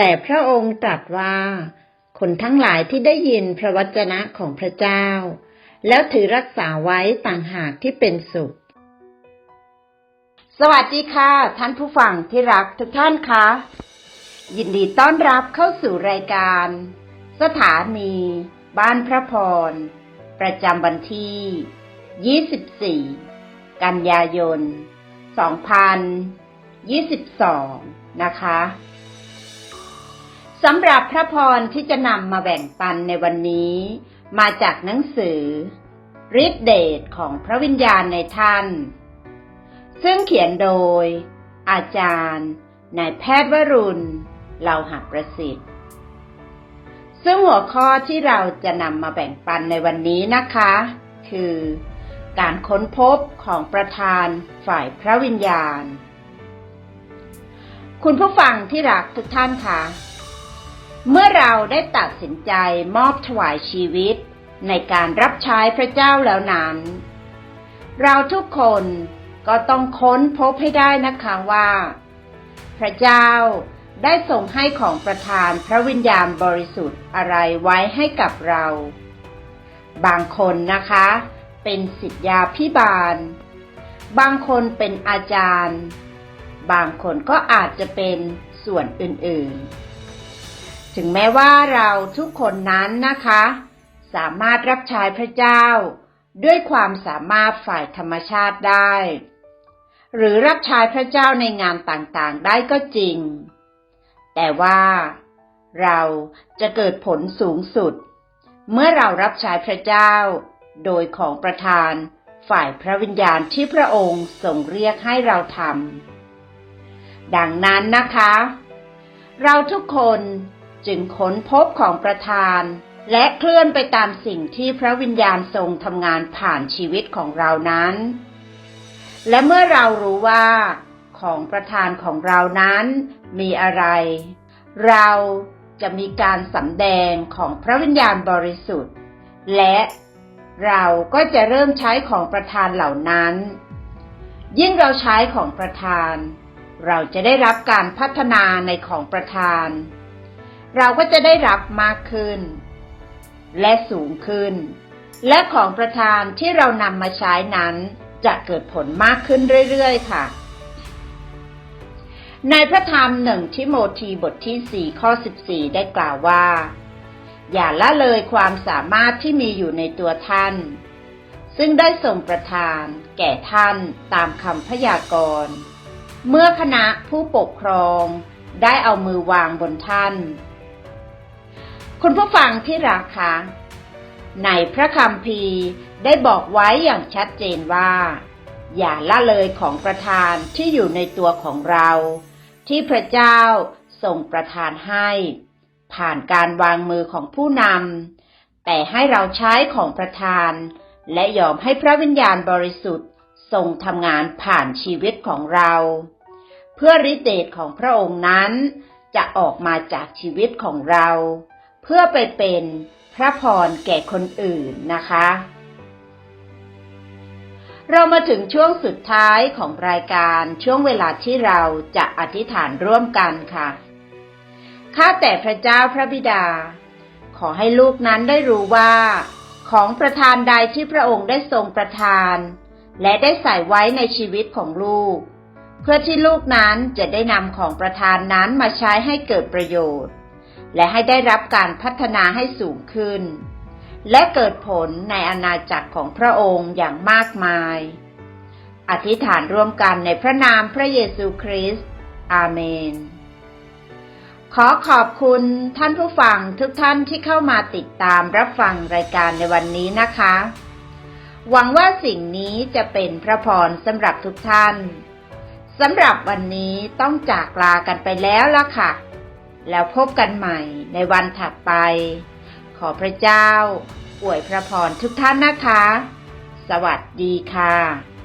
แต่พระองค์ตรัสว่า คนทั้งหลายที่ได้ยินพระวจนะของพระเจ้า แล้วถือรักษาไว้ต่างหากที่เป็นสุข สวัสดีค่ะ ท่านผู้ฟังที่รักทุกท่านคะยินดีต้อนรับเข้าสู่รายการ สถานี บ้านพระพร ประจำวันที่ 24 กันยายน 2022 นะคะ สำหรับพระพรที่จะนำมาแบ่งปันในวันนี้ มาจากหนังสือฤทธิเดชของพระวิญญาณในท่าน ซึ่งเขียนโดย อาจารย์นายแพทย์วรุณเหล่าหักประสิทธิ์ ซึ่งหัวข้อที่เราจะนำมาแบ่งปันในวันนี้นะคะ คือ การค้นพบของประธานฝ่ายพระวิญญาณ คุณผู้ฟังที่รักทุกท่านคะ เมื่อเราได้ตัดสินใจมอบถวายชีวิตในการรับใช้พระเจ้าแล้วนั้น เราทุกคนก็ต้องค้นพบให้ได้นะคะว่า พระเจ้าได้ส่งให้ของประทานพระวิญญาณบริสุทธิ์อะไรไว้ให้กับเรา บางคนนะคะ เป็นสิทธยาพิบาล บางคนเป็นอาจารย์ บางคนก็อาจจะเป็นส่วนอื่นๆ ถึงแม้ว่าเราทุกคนนั้นนะคะ สามารถรับใช้พระเจ้า ด้วยความสามารถฝ่ายธรรมชาติได้ หรือรับใช้พระเจ้าในงานต่างๆได้ก็จริง แต่ว่าเราจะเกิดผลสูงสุด เมื่อเรารับใช้พระเจ้า โดยของประธานฝ่ายพระวิญญาณที่พระองค์ทรงเรียกให้เราทำดังนั้นนะคะ เราทุกคน จึงค้นพบของประธาน และเคลื่อนไปตามสิ่งที่พระวิญญาณทรงทำงานผ่านชีวิตของเรานั้น และเมื่อเรารู้ว่า ของประธานของเรานั้นมีอะไร เราจะมีการสำแดงของพระวิญญาณบริสุทธิ์ และเราก็จะเริ่มใช้ของประธานเหล่านั้น ยิ่งเราใช้ของประธาน เราจะได้รับการพัฒนาในของประธาน เราก็จะได้รับมากขึ้น และสูงขึ้น และของประธานที่เรานำมาใช้นั้นจะเกิดผลมากขึ้นเรื่อยๆ ค่ะ ในพระธรรมหนึ่งทิโมธีบทที่4ข้อ14ได้กล่าวว่า อย่าละเลยความสามารถที่มีอยู่ในตัวท่าน ซึ่งได้ส่งประทาน แก่ท่านตามคำพยากรณ์ เมื่อคณะผู้ปกครองได้เอามือวางบนท่าน คุณผู้ฟังที่รักคะในพระคัมภีได้บอกไว้อย่างชัดเจนว่า อย่าละเลยของประทานที่อยู่ในตัวของเรา ที่พระเจ้าส่งประทานให้ ผ่านการวางมือของผู้นำแต่ให้เราใช้ของประทาน และยอมให้พระวิญญาณบริสุทธิ์ทรงทำงานผ่านชีวิตของเรา เพื่อฤทธิเดชของพระองค์นั้นจะออกมาจากชีวิตของเรา พื่อไปเป็นพระพรแก่คนอื่นนะคะ เรามาถึงช่วงสุดท้ายของรายการช่วงเวลาที่เราจะอธิษฐานร่วมกันค่ะ ข้าแต่พระเจ้าพระบิดา ขอให้ลูกนั้นได้รู้ว่า ของประทานใดที่พระองค์ได้ทรงประทาน และได้ใส่ไว้ในชีวิตของลูก เพื่อที่ลูกนั้นจะได้นำของประทานนั้นมาใช้ให้เกิดประโยชน์ และให้ได้รับการพัฒนาให้สูงขึ้น และเกิดผลในอาณาจักรของพระองค์อย่างมากมาย อธิษฐานร่วมกันในพระนามพระเยซูคริสต์ อาเมน ขอขอบคุณท่านผู้ฟังทุกท่านที่เข้ามาติดตามรับฟังรายการในวันนี้นะคะ หวังว่าสิ่งนี้จะเป็นพระพรสำหรับทุกท่านสำหรับวันนี้ต้องจากลากันไปแล้วล่ะค่ะ แล้วพบกันใหม่ในวันถัดไป ขอพระเจ้าอวยพระพรทุกท่านนะคะ สวัสดีค่ะ